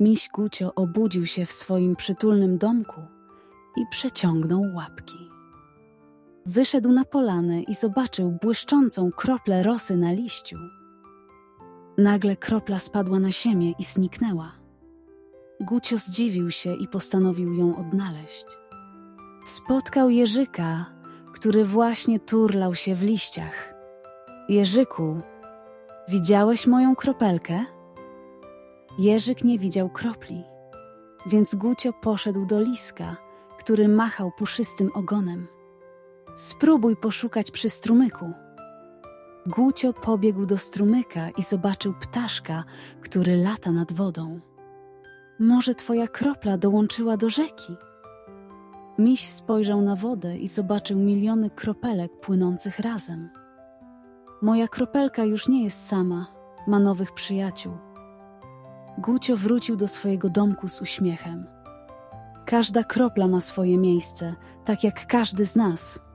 Miś Gucio obudził się w swoim przytulnym domku i przeciągnął łapki. Wyszedł na polanę i zobaczył błyszczącą kroplę rosy na liściu. Nagle kropla spadła na ziemię i zniknęła. Gucio zdziwił się i postanowił ją odnaleźć. Spotkał Jerzyka, który właśnie turlał się w liściach. Jerzyku, widziałeś moją kropelkę? Jerzyk nie widział kropli, więc Gucio poszedł do liska, który machał puszystym ogonem. Spróbuj poszukać przy strumyku. Gucio pobiegł do strumyka i zobaczył ptaszka, który lata nad wodą. Może twoja kropla dołączyła do rzeki? Miś spojrzał na wodę i zobaczył miliony kropelek płynących razem. Moja kropelka już nie jest sama, ma nowych przyjaciół. Gucio wrócił do swojego domku z uśmiechem. Każda kropla ma swoje miejsce, tak jak każdy z nas.